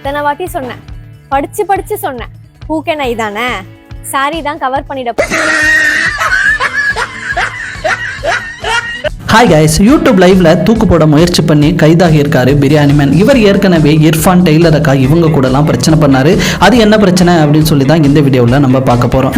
எத்தனை வாட்டி சொன்னேன். படிச்சு படிச்சு சொன்னேன். பூக்கே நை தானே? சாரி தான் கவர் பண்ணிட ஹாய் கைஸ் யூடியூப் லைவ்ல தூக்கு போட முயற்சி பண்ணி கைதாகி இருக்காரு பிரியாணி மேன் இவர் ஏற்கனவே இர்ஃபான் டெய்லர் அக்கா இவங்க கூடலாம் பிரச்சனை பண்ணாரு. அது என்ன பிரச்சனை அப்படின்னு சொல்லி தான் இந்த வீடியோவில் நம்ம பார்க்க போறோம்.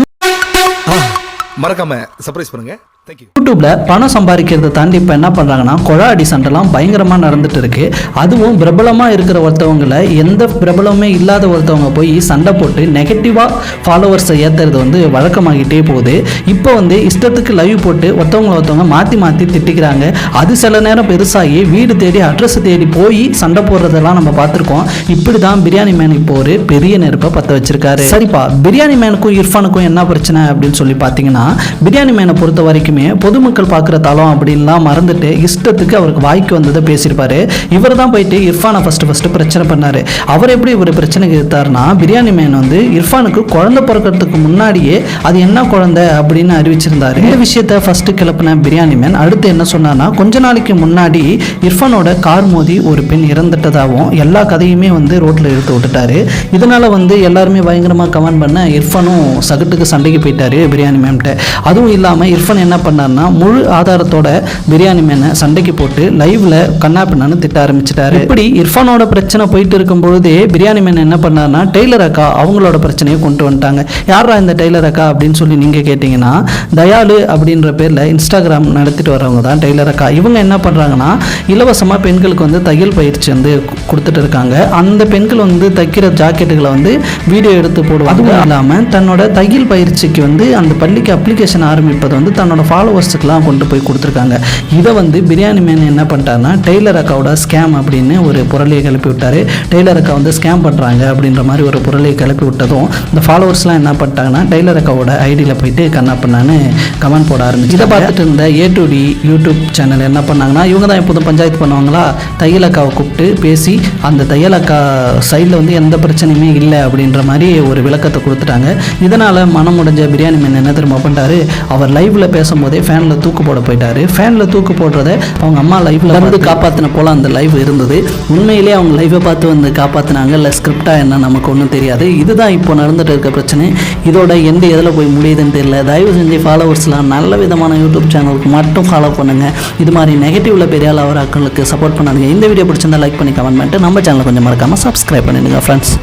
மறக்காம சர்ப்ரைஸ் பண்ணுங்க. யூடியூப்ல பணம் சம்பாதிக்கிறத தாண்டி இப்போ என்ன பண்றாங்கன்னா கொழாடி சண்டைலாம் பயங்கரமா நடந்துட்டு இருக்கு. அதுவும் பிரபலமா இருக்கிற ஒருத்தவங்களை எந்த பிரபலமே இல்லாத ஒருத்தவங்க போய் சண்டை போட்டு நெகட்டிவா ஃபாலோவர்ஸை ஏத்துறது வந்து வழக்கமாகிட்டே போகுது. இப்போ வந்து இஷ்டத்துக்கு லைவ் போட்டு ஒருத்தவங்க ஒருத்தவங்க மாத்தி மாத்தி திட்டிக்கிறாங்க. அது சில நேரம் பெருசாகி வீடு தேடி அட்ரஸ் தேடி போய் சண்டை போடுறதெல்லாம் நம்ம பார்த்துருக்கோம். இப்படி தான் பிரியாணி மேன் இப்போ ஒரு பெரிய நெருப்பை பற்ற வச்சிருக்காரு. சரிப்பா பிரியாணி மேனுக்கும் இர்ஃபானுக்கும் என்ன பிரச்சனை அப்படின்னு சொல்லி பார்த்தீங்கன்னா பிரியாணி மேனை பொறுத்த வரைக்கும் பொதுமக்கள் பார்க்குற தளம் அப்படின்லாம் மறந்துட்டு இஷ்டத்துக்கு அவருக்கு வாய்க்கு வந்ததை பேசியிருப்பாரு. இவர் தான் போயிட்டு இர்ஃபானை ஃபஸ்ட்டு ஃபஸ்ட்டு பிரச்சனை பண்ணார். அவர் எப்படி இவர் பிரச்சனைக்கு எடுத்தாருன்னா பிரியாணி மேன் வந்து இர்ஃபானுக்கு குழந்தை பிறக்கிறதுக்கு முன்னாடியே அது என்ன குழந்தை அப்படின்னு அறிவிச்சிருந்தாரு. இந்த விஷயத்த ஃபஸ்ட்டு கிளப்பின பிரியாணி மேன் அடுத்து என்ன சொன்னார்னா கொஞ்ச நாளைக்கு முன்னாடி இர்ஃபானோட கார் மோதி ஒரு பெண் இறந்துட்டதாகவும் எல்லா கதையுமே வந்து ரோட்டில் எடுத்து விட்டுட்டாரு. இதனால் வந்து எல்லாருமே பயங்கரமாக கமெண்ட் பண்ண இர்ஃபானும் சகட்டுக்கு சண்டைக்கு போயிட்டாரு பிரியாணி மேம்கிட்ட அதுவும் இல்லாமல் இர்ஃபான் என்ன பண்ணார்னா முழு ஆதாரத்தோட பிரியாணி மேனை சண்டைக்கு போட்டு லைவ்ல கண்ணா பின்னான்னு திட்ட ஆரம்பிச்சிட்டாரு. இப்படி இர்ஃபானோட பிரச்சனை போயிட்டு இருக்கும் பொழுதே பிரியாணி மேன் என்ன பண்ணார்னா டெய்லர் அக்கா அவங்களோட பிரச்சனையை கொண்டு வந்துட்டாங்க. யாரா இந்த டெய்லர் அக்கா அப்படின்னு சொல்லி நீங்கள் கேட்டிங்கன்னா தயாளு அப்படின்ற பேரில் இன்ஸ்டாகிராம் நடத்திட்டு வரவங்க தான் டெய்லர் அக்கா. இவங்க என்ன பண்ணுறாங்கன்னா இலவசமாக பெண்களுக்கு வந்து தையல் பயிற்சி வந்து கொடுத்துட்டு இருக்காங்க. அந்த பெண்கள் வந்து தைக்கிற ஜாக்கெட்டுகளை வந்து வீடியோ எடுத்து போடுவாங்க. அதுவும் இல்லாமல் தன்னோட தையல் பயிற்சிக்கு வந்து அந்த பள்ளிக்கு அப்ளிகேஷன் ஆரம்பிப்பதை வந்து தன்னோட ஃபாலோவர்ஸுக்கெலாம் கொண்டு போய் கொடுத்துருக்காங்க. இதை வந்து பிரியாணி மேன் என்ன பண்ணிட்டாருன்னா டெய்லர் அக்காவோட ஸ்கேம் அப்படின்னு ஒரு புரளியை கிளப்பி விட்டார். டெய்லர் அக்கா வந்து ஸ்கேம் பண்ணுறாங்க அப்படின்ற மாதிரி ஒரு புரளியை கிளப்பி விட்டதும் இந்த ஃபாலோவர்ஸ்லாம் என்ன பண்ணிட்டாங்கன்னா டெய்லர் அக்காவோட ஐடியில் போயிட்டு கண்ணா பண்ணான்னு கமெண்ட் போட ஆரம்பிச்சு இதை பார்த்துட்டு இருந்த A to D YouTube channel என்ன பண்ணாங்கன்னா இவங்க தான் எப்போதும் பஞ்சாயத்து பண்ணுவாங்களா? தையல் அக்காவை கூப்பிட்டு பேசி அந்த தையல் அக்கா சைடில் வந்து எந்த பிரச்சனையுமே இல்லை அப்படின்ற மாதிரி ஒரு விளக்கத்தை கொடுத்துட்டாங்க. இதனால் மனம் முடிஞ்ச பிரியாணி மேன் என்ன திரும்ப பண்ணிட்டாரு? அவர் லைவ்ல பேசும்போதே ஃபேனில் தூக்கு போட போயிட்டாரு. ஃபேனில் தூக்கு போடுறத அவங்க அம்மா லைவ்ல வந்து காப்பாற்றின போல அந்த லைவ் இருந்தது. உண்மையிலேயே அவங்க லைவை பார்த்து வந்து காப்பாற்றினாங்க இல்லை ஸ்கிரிப்டாக என்ன நமக்கு ஒன்றும் தெரியாது. இதுதான் இப்போ நடந்துட்டு இருக்க பிரச்சனை. இதோட எந்த இதில் போய் முடியுதுன்னு தெரியல. தயவு செஞ்சு ஃபாலோவர்ஸ்லாம் நல்ல விதமான யூடியூப் சேனலுக்கு மட்டும் ஃபாலோ பண்ணுங்க. இது மாதிரி நெகட்டிவ்ல பெரிய அளவு ஆட்களுக்கு சப்போர்ட் பண்ணாதீங்க. இந்த வீடியோ பிடிச்சிருந்தா லைக் பண்ணி கமெண்ட் பண்ணிட்டு நம்ம சேனலை கொஞ்சம் மறக்காம சப்ஸ்கிரைப் பண்ணிடுங்க ஃப்ரெண்ட்ஸ்